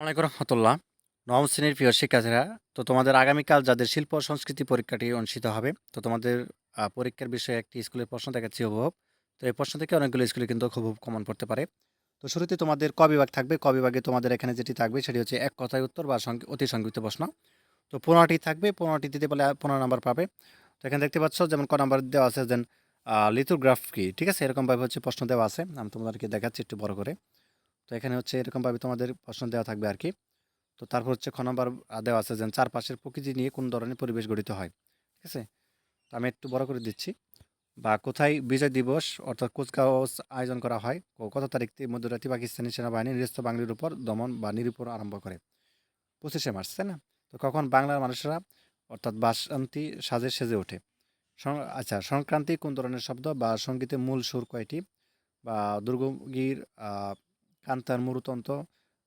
আলাইকুম রহমতুল্লাহ। নবম শ্রেণির প্রিয় শিক্ষার্থীরা, তো তোমাদের আগামীকাল যাদের শিল্প সংস্কৃতি পরীক্ষাটি অনুষ্ঠিত হবে, তো তোমাদের পরীক্ষার বিষয়ে একটি স্কুলের প্রশ্ন দেখাচ্ছি অভাব তো এই প্রশ্ন থেকে অনেকগুলো স্কুলে কিন্তু খুব কমন পড়তে পারে। তো শুরুতে তোমাদের ক বিভাগ থাকবে? ক বিভাগে তোমাদের এখানে যেটি থাকবে সেটি হচ্ছে এক কথায় উত্তর বা অতি সংক্ষিপ্ত প্রশ্ন। তো পনেরোটি থাকবে, পনেরোটি দিতে পারলে পনেরো নাম্বার পাবে। তো এখানে দেখতে পাচ্ছ যেমন ক নাম্বার দেওয়া আছে দেন লিথোগ্রাফ কি ঠিক আছে? এরকমভাবে হচ্ছে প্রশ্ন দেওয়া আছে। আমি তোমাদেরকে দেখাচ্ছি একটু বড় করে। তো এখানে হচ্ছে এরকমভাবে তোমাদের প্রশ্ন দেওয়া থাকবে আর কি তো তারপর হচ্ছে খ নম্বর দেওয়া আছে যে চারপাশের প্রকৃতি নিয়ে কোন ধরনের পরিবেশ গঠিত হয় ঠিক আছে? তো আমি একটু বড় করে দিচ্ছি। বা কোথায় বিজয় দিবস অর্থাৎ কুচকাওয়াজ আয়োজন করা হয় কত তারিখ থেকে মধ্যরাতে পাকিস্তানি সেনাবাহিনী নিরস্ত বাঙালির উপর দমন বা নিরূপণ আরম্ভ করে? পঁচিশে মার্চ তাই না? তো কখন বাংলার মানুষেরা অর্থাৎ বাসন্তী সাজে সেজে ওঠে? আচ্ছা সংক্রান্তি কোন ধরনের শব্দ বা সঙ্গীতের মূল সুর কয়টি? বা দুর্গগীর আহ, কান্তার মুরুতন্ত্র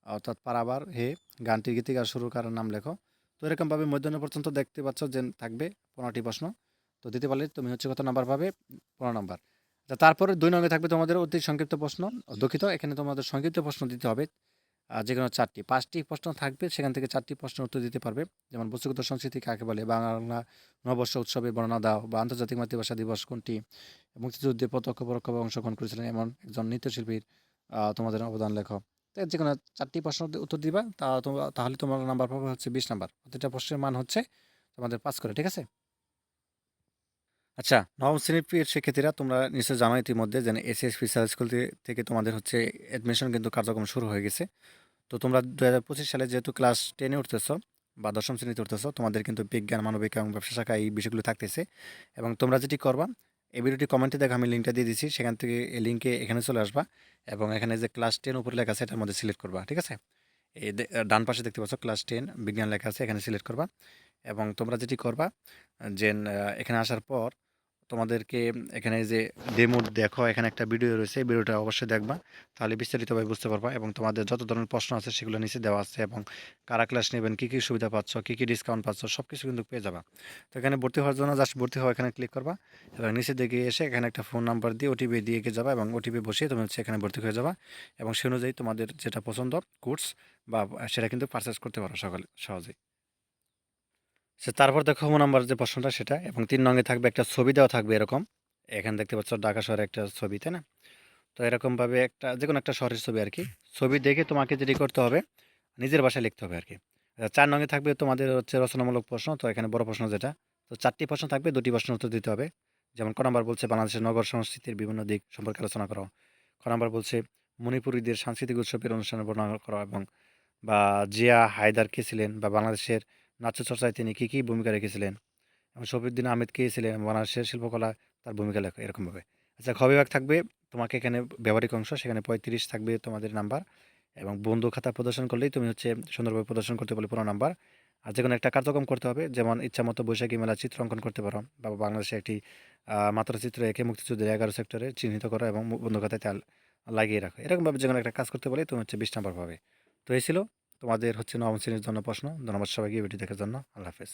অর্থাৎ পারাবার, হে, গানটির গীতিকার সুরকার নাম লেখো। তো এরকমভাবে মধ্যাহ্ন পর্যন্ত দেখতে পাচ্ছ যে থাকবে পনেরোটি প্রশ্ন। তো দিতে পারলে তুমি হচ্ছে কত নাম্বার পাবে? পনেরো নাম্বার। তা তারপরে দুই নঙ্গে থাকবে তোমাদের অতি সংক্ষিপ্ত প্রশ্ন। দুঃখিত, এখানে তোমাদের সংক্ষিপ্ত প্রশ্ন দিতে হবে যে কোনো চারটি। পাঁচটি প্রশ্ন থাকবে, সেখান থেকে চারটি প্রশ্ন উত্তর দিতে পারবে। যেমন বস্তুগত সংস্কৃতি কাকে বলে? বাংলা, নববর্ষ উৎসবে বর্ণনা দাও, বা আন্তর্জাতিক মাতৃভাষা দিবস কোনটি? মুক্তিযুদ্ধে প্রত্যক্ষ পরোক্ষভাবে অংশগ্রহণ করেছিলেন এমন একজন নৃত্যশিল্পীর তোমাদের অবদান লেখো। তো যে কোনো চারটি প্রশ্ন উত্তর দিবা, তা তাহলে তোমার নাম্বার পাবে হচ্ছে বিশ নাম্বার প্রতিটা প্রশ্নের মান হচ্ছে তোমাদের পাস করে, ঠিক আছে? আচ্ছা নবম শ্রেণির শিক্ষার্থীরা, তোমরা নিশ্চয় জানো ইতিমধ্যে যে এসএস স্পেশাল স্কুল থেকে তোমাদের হচ্ছে অ্যাডমিশন কিন্তু কার্যক্রম শুরু হয়ে গেছে। তো তোমরা দু হাজার পঁচিশ সালে যেহেতু ক্লাস টেনে উঠতেছো বা দশম শ্রেণীতে উঠতেছো, তোমাদের কিন্তু বিজ্ঞান, মানবিক এবং ব্যবসা শাখা এই বিষয়গুলো থাকতেছে। এবং তোমরা যেটি করবা এই ভিডিওটি কমেন্টে দেখো, আমি লিঙ্কটা দিয়ে দিচ্ছি সেখান থেকে এই লিঙ্কে এখানে চলে আসবা এবং এখানে যে ক্লাস টেন উপরে লেখা আছে, এটার মধ্যে সিলেক্ট করবা, ঠিক আছে? এই ডান পাশে দেখতে পাচ্ছ ক্লাস টেন বিজ্ঞান লেখা আছে, এখানে সিলেক্ট করবা এবং তোমরা যেটি করবা যে এখানে আসার পর তোমাদেরকে এখানে যে ডেমো দেখো, এখানে একটা ভিডিও রয়েছে ভিডিওটা অবশ্যই দেখবা। তাহলে বিস্তারিতভাবে বুঝতে পারবা এবং তোমাদের যত ধরনের প্রশ্ন আছে সেগুলো নিচে দেওয়া আছে এবং কারা ক্লাস নেবেন, কী কী সুবিধা পাচ্ছ, কী কী ডিসকাউন্ট পাচ্ছ সব কিছু কিন্তু পেয়ে যাবা। তো এখানে ভর্তি হওয়ার জন্য জাস্ট ভর্তি হওয়া এখানে ক্লিক করবা এবং নিচে দিকে এসে এখানে একটা ফোন নাম্বার দিয়ে ওটিপি দিয়ে গিয়ে যাবা এবং ওটিপি বসিয়ে তুমি হচ্ছে এখানে ভর্তি হয়ে যাবা এবং সে অনুযায়ী তোমাদের যেটা পছন্দ কোর্স বা সেটা কিন্তু পারচেস করতে পারো সকালে, সহজেই। সে তারপর দেখো নাম্বার যে প্রশ্নটা সেটা, এবং তিন নঙ্গে থাকবে, একটা ছবি দেওয়া থাকবে এরকম। এখানে দেখতে পাচ্ছ ঢাকা শহরের একটা ছবি, তাই না? তো এরকমভাবে একটা যে কোনো একটা শহরের ছবি আর কি ছবি দেখে তোমাকে যেটি করতে হবে, নিজের ভাষায় লিখতে হবে আর কি চার নঙ্গে থাকবে তোমাদের হচ্ছে রচনামূলক প্রশ্ন, তো এখানে বড় প্রশ্ন যেটা। তো চারটি প্রশ্ন থাকবে, দুটি প্রশ্ন উত্তর দিতে হবে। যেমন, ক নম্বর বলছে, বাংলাদেশের নগর সংস্কৃতির বিভিন্ন দিক সম্পর্কে আলোচনা করো। খ নম্বর বলছে, মণিপুরীদের সাংস্কৃতিক উৎসবের অনুষ্ঠানে বর্ণনা করো, এবং বা জিয়া হায়দার কে ছিলেন, বা বাংলাদেশের নাট্য চর্চায় তিনি কী কী ভূমিকা রেখেছিলেন? এবং শফিউদ্দিন আহমেদ কে ছিলেন? বাংলাদেশের শিল্পকলা তার ভূমিকা লেখো এরকমভাবে। আচ্ছা খ থাকবে। তোমাকে এখানে ব্যবহারিক অংশ, সেখানে পঁয়ত্রিশ থাকবে তোমাদের নাম্বার। এবং বন্ধু খাতা প্রদর্শন করলেই তুমি হচ্ছে সুন্দরভাবে প্রদর্শন করতে পারলে পুরো নাম্বার। আর যে কোনো একটা কার্যক্রম করতে হবে। যেমন ইচ্ছা মতো বৈশাখী মেলা চিত্র অঙ্কন করতে পারো। বা বাংলাদেশে একটি মাত্রাচিত্র এঁকে মুক্তিযুদ্ধের এগারো সেক্টরে চিহ্নিত করো এবং বন্ধু খাতায় লাগিয়ে রাখো। এরকমভাবে যে কোনো একটা কাজ করতে পারলে তুমি হচ্ছে বিশ নাম্বার পাবে। তো এই ছিল তোমাদের হচ্ছে নবম শ্রেণির জন্য প্রশ্ন। ধন্যবাদ সবাইকে ভিডিও দেখার জন্য। আল্লাহ হাফেজ।